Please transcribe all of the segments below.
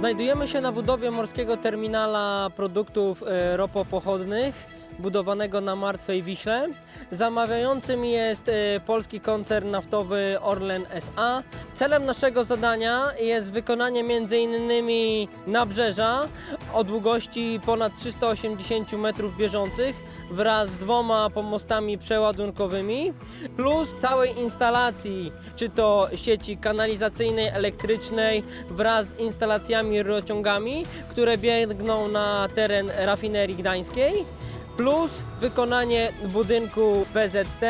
Znajdujemy się na budowie morskiego terminala produktów e, ropopochodnych budowanego na Martwej Wiśle. Zamawiającym jest e, polski koncern naftowy Orlen SA. Celem naszego zadania jest wykonanie m.in. nabrzeża o długości ponad 380 metrów bieżących wraz z dwoma pomostami przeładunkowymi plus całej instalacji, czy to sieci kanalizacyjnej, elektrycznej wraz z instalacjami rurociągami, które biegną na teren rafinerii gdańskiej plus wykonanie budynku BZT,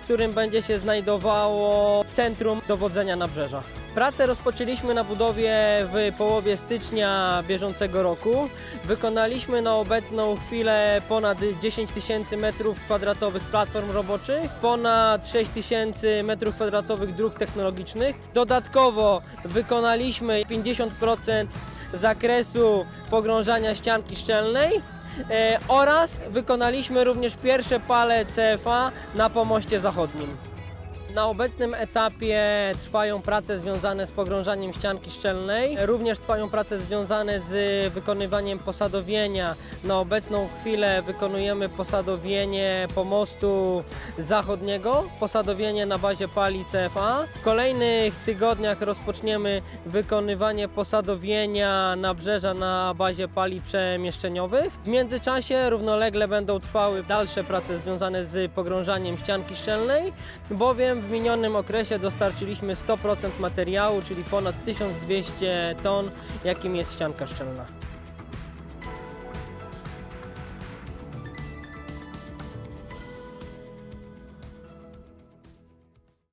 w którym będzie się znajdowało centrum dowodzenia nabrzeża. Pracę rozpoczęliśmy na budowie w połowie stycznia bieżącego roku. Wykonaliśmy na obecną chwilę ponad 10 tysięcy metrów kwadratowych platform roboczych, ponad 6 tysięcy metrów kwadratowych dróg technologicznych. Dodatkowo wykonaliśmy 50% zakresu pogrążania ścianki szczelnej oraz wykonaliśmy również pierwsze pale CFA na pomoście zachodnim. Na obecnym etapie trwają prace związane z pogrążaniem ścianki szczelnej. Również trwają prace związane z wykonywaniem posadowienia. Na obecną chwilę wykonujemy posadowienie pomostu zachodniego, posadowienie na bazie pali CFA. W kolejnych tygodniach rozpoczniemy wykonywanie posadowienia nabrzeża na bazie pali przemieszczeniowych. W międzyczasie równolegle będą trwały dalsze prace związane z pogrążaniem ścianki szczelnej, bowiem w minionym okresie dostarczyliśmy 100% materiału, czyli ponad 1200 ton, jakim jest ścianka szczelna.